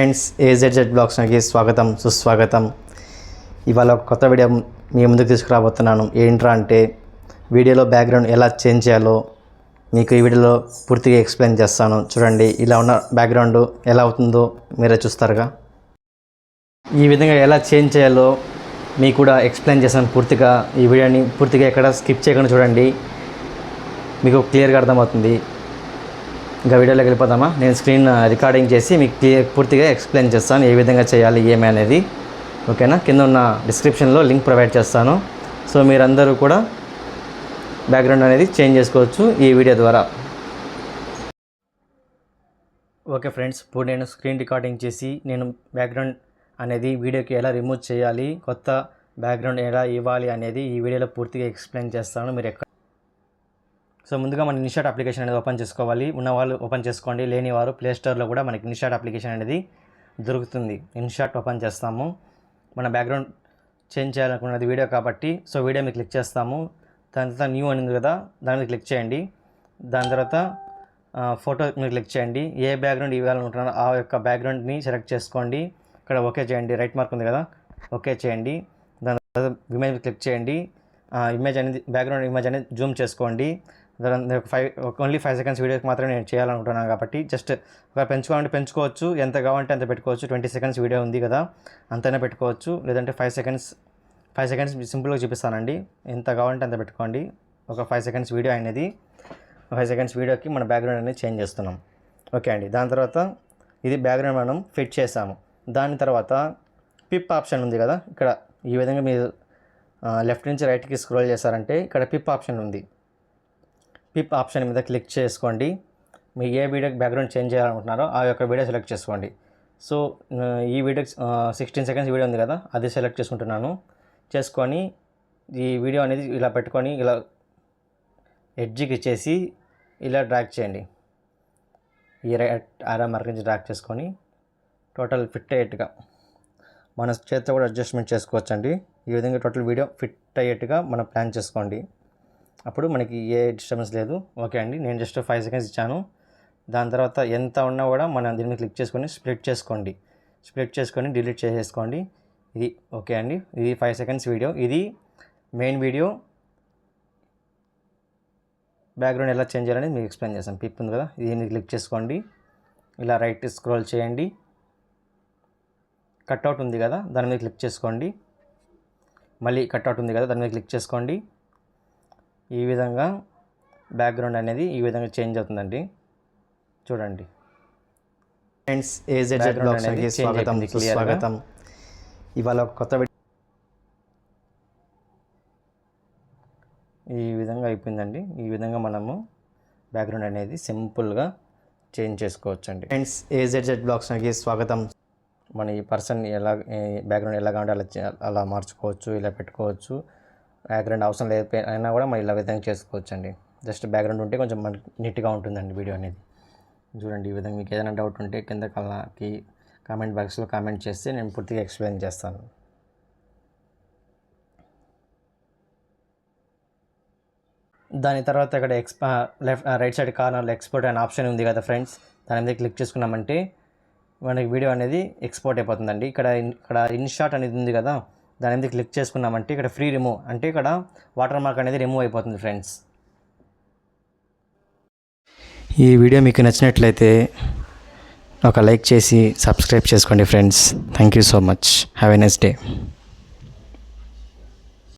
Friends ఏజెడ్జెడ్ బ్లాగ్స్కి స్వాగతం సుస్వాగతం. ఇవాళ ఒక కొత్త వీడియో మీ ముందుకు తీసుకురాబోతున్నాను. ఏంట్రా అంటే వీడియోలో బ్యాక్గ్రౌండ్ ఎలా చేంజ్ చేయాలో మీకు ఈ వీడియోలో పూర్తిగా ఎక్స్ప్లెయిన్ చేస్తాను. చూడండి ఇలా ఉన్న బ్యాక్గ్రౌండ్ ఎలా అవుతుందో మీరే చూస్తారుగా. ఈ విధంగా ఎలా చేంజ్ చేయాలో మీకు కూడా ఎక్స్ప్లెయిన్ చేస్తాను పూర్తిగా. ఈ వీడియోని పూర్తిగా ఎక్కడ స్కిప్ చేయకుండా చూడండి. మీకు క్లియర్గా అర్థమవుతుంది. ఇంకా వీడియోలోకి వెళ్ళిపోతామా నేను స్క్రీన్ రికార్డింగ్ చేసి మీకు క్లియర్ పూర్తిగా ఎక్స్ప్లెయిన్ చేస్తాను ఏ విధంగా చేయాలి ఏమి అనేది. ఓకేనా కింద ఉన్న డిస్క్రిప్షన్లో లింక్ ప్రొవైడ్ చేస్తాను. సో మీరందరూ కూడా బ్యాక్గ్రౌండ్ అనేది చేంజ్ చేసుకోవచ్చు ఈ వీడియో ద్వారా. ఓకే ఫ్రెండ్స్ ఇప్పుడు నేను స్క్రీన్ రికార్డింగ్ చేసి నేను బ్యాక్గ్రౌండ్ అనేది వీడియోకి ఎలా రిమూవ్ చేయాలి కొత్త బ్యాక్గ్రౌండ్ ఎలా ఇవ్వాలి అనేది ఈ వీడియోలో పూర్తిగా ఎక్స్ప్లెయిన్ చేస్తాను. మీరు ఎక్కడ సో ముందుగా మన ఇన్షాట్ అప్లికేషన్ అనేది ఓపెన్ చేసుకోవాలి. ఉన్నవాళ్ళు ఓపెన్ చేసుకోండి. లేని వారు ప్లే స్టోర్లో కూడా మనకి ఇన్షాట్ అప్లికేషన్ అనేది దొరుకుతుంది. ఇన్షాట్ ఓపెన్ చేస్తాము. మన బ్యాక్గ్రౌండ్ చేంజ్ చేయాలనుకున్నది వీడియో కాబట్టి సో వీడియో మీద క్లిక్ చేస్తాము. దాని తర్వాత న్యూ అని ఉంది కదా దాని మీద క్లిక్ చేయండి. దాని తర్వాత ఫోటో మీద క్లిక్ చేయండి. ఏ బ్యాక్గ్రౌండ్ ఇవ్వాలనుకుంటున్నారో ఆ యొక్క బ్యాక్గ్రౌండ్ని సెలెక్ట్ చేసుకోండి. ఇక్కడ ఓకే చేయండి. రైట్ మార్క్ ఉంది కదా ఓకే చేయండి. దాని తర్వాత ఇమేజ్ క్లిక్ చేయండి. ఇమేజ్ అనేది బ్యాక్గ్రౌండ్ ఇమేజ్ అనేది జూమ్ చేసుకోండి. ఫైవ్ ఓన్లీ ఫైవ్ సెకండ్స్ వీడియోకి మాత్రమే నేను చేయాలనుకుంటున్నాను కాబట్టి జస్ట్ ఒక పెంచుకోవాలంటే పెంచుకోవచ్చు ఎంత కావాలంటే అంత పెట్టుకోవచ్చు. ట్వంటీ సెకండ్స్ వీడియో ఉంది కదా అంతైనా పెట్టుకోవచ్చు. లేదంటే ఫైవ్ సెకండ్స్ ఫైవ్ సెకండ్స్ సింపుల్గా చూపిస్తానండి. ఎంత కావాలంటే అంత పెట్టుకోండి. ఒక ఫైవ్ సెకండ్స్ వీడియో అనేది ఫైవ్ సెకండ్స్ వీడియోకి మన బ్యాక్గ్రౌండ్ అనేది చేంజ్ చేస్తున్నాం. ఓకే అండి. దాని తర్వాత ఇది బ్యాక్గ్రౌండ్ మనం ఫిట్ చేసాము. దాని తర్వాత పిప్ ఆప్షన్ ఉంది కదా ఇక్కడ ఈ విధంగా మీరు లెఫ్ట్ నుంచి రైట్కి స్క్రోల్ చేశారంటే ఇక్కడ పిప్ ఆప్షన్ ఉంది. పిప్ ఆప్షన్ మీద క్లిక్ చేసుకోండి. మీరు ఏ వీడియోకి బ్యాక్గ్రౌండ్ చేంజ్ చేయాలనుకుంటున్నారో ఆ యొక్క వీడియో సెలెక్ట్ చేసుకోండి. సో ఈ వీడియో సిక్స్టీన్ సెకండ్స్ వీడియో ఉంది కదా అది సెలెక్ట్ చేసుకుంటున్నాను. చేసుకొని ఈ వీడియో అనేది ఇలా పెట్టుకొని ఇలా ఎడ్జికి ఇచ్చేసి ఇలా డ్రాక్ చేయండి. ఈ రైట్ ఆరా మార్క్ నుంచి డ్రాక్ చేసుకొని టోటల్ ఫిట్ అయ్యేట్టుగా మన చేతితో కూడా అడ్జస్ట్మెంట్ చేసుకోవచ్చండి. ఈ విధంగా టోటల్ వీడియో ఫిట్ అయ్యేట్టుగా మనం ప్లాన్ చేసుకోండి. అప్పుడు మనకి ఏ డిస్టర్బెన్స్ లేదు. ఓకే అండి నేను జస్ట్ ఫైవ్ సెకండ్స్ ఇచ్చాను. దాని తర్వాత ఎంత ఉన్నా కూడా మనం దీని మీద క్లిక్ చేసుకొని స్ప్లిట్ చేసుకోండి. స్ప్లిట్ చేసుకొని డిలీట్ చేసేసుకోండి. ఇది ఓకే అండి ఇది ఫైవ్ సెకండ్స్ వీడియో ఇది మెయిన్ వీడియో బ్యాక్గ్రౌండ్ ఎలా చేంజ్ చేయాలని మీకు ఎక్స్ప్లెయిన్ చేస్తాను. పిప్ ఉంది కదా దీన్ని క్లిక్ చేసుకోండి. ఇలా రైట్ స్క్రోల్ చేయండి. కట్అవుట్ ఉంది కదా దాని మీద క్లిక్ చేసుకోండి. మళ్ళీ కట్అవుట్ ఉంది కదా దాని మీద క్లిక్ చేసుకోండి. ఈ విధంగా బ్యాక్గ్రౌండ్ అనేది ఈ విధంగా చేంజ్ అవుతుందండి. చూడండి. ఫ్రెండ్స్ ఏజెడ్ బ్లాగ్స్ స్వాగతం. స్వాగతం ఇవాళ ఒక కొత్త ఈ విధంగా అయిపోయిందండి. ఈ విధంగా మనము బ్యాక్గ్రౌండ్ అనేది సింపుల్గా చేంజ్ చేసుకోవచ్చండి. ఫ్రెండ్స్ ఏజెడ్ బ్లాగ్స్కి స్వాగతం. మన ఈ పర్సన్ ఎలా బ్యాక్గ్రౌండ్ ఎలా కావాలంటే అలా అలా మార్చుకోవచ్చు ఇలా పెట్టుకోవచ్చు. బ్యాక్గ్రౌండ్ అవసరం లేకపోయినా అయినా కూడా మనం ఇలా విధంగా చేసుకోవచ్చు అండి జస్ట్ బ్యాక్గ్రౌండ్ ఉంటే కొంచెం నీట్గా ఉంటుందండి వీడియో అనేది. చూడండి ఈ విధంగా మీకు ఏదైనా డౌట్ ఉంటే కింద కళ్ళకి కామెంట్ బాక్స్లో కామెంట్ చేస్తే నేను పూర్తిగా ఎక్స్ప్లెయిన్ చేస్తాను. దాని తర్వాత ఇక్కడ ఎక్స్పా లెఫ్ట్ రైట్ సైడ్ కార్నర్లో ఎక్స్పోర్ట్ అనే ఆప్షన్ ఉంది కదా ఫ్రెండ్స్. దాని మీద క్లిక్ చేసుకున్నామంటే మనకి వీడియో అనేది ఎక్స్పోర్ట్ అయిపోతుందండి. ఇక్కడ ఇన్- ఇక్కడ అనేది ఉంది కదా. దాని మీద క్లిక్ చేసుకున్నామంటే ఇక్కడ ఫ్రీ రిమూవ్ అంటే ఇక్కడ వాటర్ మార్క్ అనేది రిమూవ్ అయిపోతుంది ఫ్రెండ్స్. ఈ వీడియో మీకు నచ్చినట్లయితే ఒక లైక్ చేసి సబ్స్క్రైబ్ చేసుకోండి friends. Thank you so much have a nice day